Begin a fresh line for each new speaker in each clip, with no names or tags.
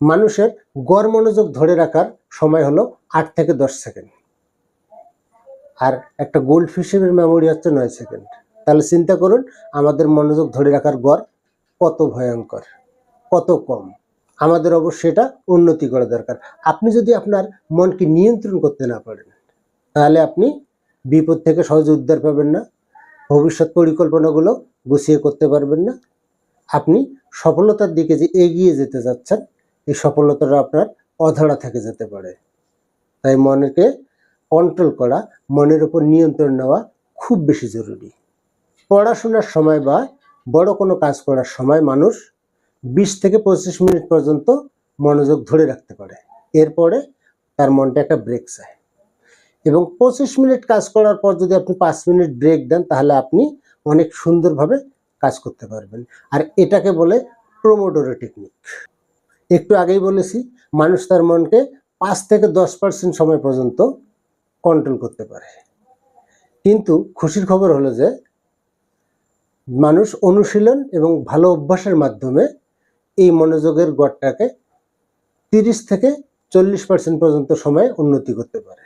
মানুষের গড় মনোযোগ ধরে রাখার সময় হলো আট থেকে দশ সেকেন্ড। আর একটা গোল্ড ফিশের মেমোরি হচ্ছে নয় সেকেন্ড। তাহলে চিন্তা করুন, আমাদের মনোযোগ ধরে রাখার গড় কত ভয়ঙ্কর, কত কম। আমাদের অবশ্যই এটা উন্নতি করা দরকার। আপনি যদি আপনার মনকে নিয়ন্ত্রণ করতে না পারেন, তাহলে আপনি বিপদ থেকে সহজে উদ্ধার পাবেন না, ভবিষ্যৎ পরিকল্পনাগুলো গুছিয়ে করতে পারবেন না। আপনি সফলতার দিকে যে এগিয়ে যেতে যাচ্ছেন এই সফলতাটা আপনার অধরা থেকে যেতে পারে। তাই মনকে কন্ট্রোল করা, মনের উপর নিয়ন্ত্রণ নেওয়া খুব বেশি জরুরি। পড়াশোনার সময় বা বড় কোনো কাজ করার সময় মানুষ বিশ থেকে পঁচিশ মিনিট পর্যন্ত মনোযোগ ধরে রাখতে পারে। এরপরে তার মনটা একটা ব্রেক চায়। এবং পঁচিশ মিনিট কাজ করার পর যদি আপনি পাঁচ মিনিট ব্রেক দেন, তাহলে আপনি অনেক সুন্দরভাবে কাজ করতে পারবেন। আর এটাকে বলে প্রোমোডোরো টেকনিক একটু আগেই বলেছি, মানুষ তার মনকে পাঁচ থেকে দশ পার্সেন্ট সময় পর্যন্ত কন্ট্রোল করতে পারে। কিন্তু খুশির খবর হলো যে, মানুষ অনুশীলন এবং ভালো অভ্যাসের মাধ্যমে এই মনোযোগের গড়টাকে তিরিশ থেকে চল্লিশ পার্সেন্ট পর্যন্ত সময় উন্নতি করতে পারে।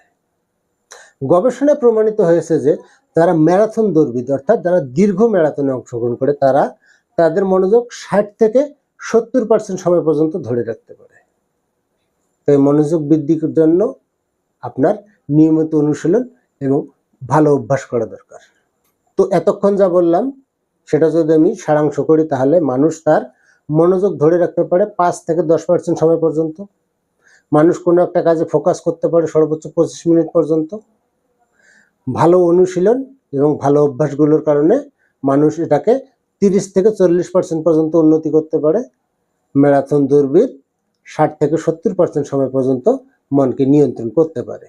গবেষণায় প্রমাণিত হয়েছে যে, যারা ম্যারাথন দৌড়বিদ, অর্থাৎ যারা দীর্ঘ ম্যারাথনে অংশগ্রহণ করে, তারা তাদের মনোযোগ ষাট থেকে সত্তর পার্সেন্ট সময় পর্যন্ত ধরে রাখতে পারে। তাই মনোযোগ বৃদ্ধির জন্য আপনার নিয়মিত অনুশীলন এবং ভালো অভ্যাস করা দরকার। তো এতক্ষণ যা বললাম, সেটা যদি আমি সারাংশ করি তাহলে মানুষ তার মনোযোগ ধরে রাখতে পারে পাঁচ থেকে দশ পার্সেন্ট সময় পর্যন্ত। মানুষ কোনো একটা কাজে ফোকাস করতে পারে সর্বোচ্চ পঁচিশ মিনিট পর্যন্ত। ভালো অনুশীলন এবং ভালো অভ্যাসগুলোর কারণে মানুষ এটাকে তিরিশ থেকে চল্লিশ পার্সেন্ট পর্যন্ত উন্নতি করতে পারে। ম্যারাথন দৌড়বিদ ষাট থেকে সত্তর পার্সেন্ট সময় পর্যন্ত মনকে নিয়ন্ত্রণ করতে পারে।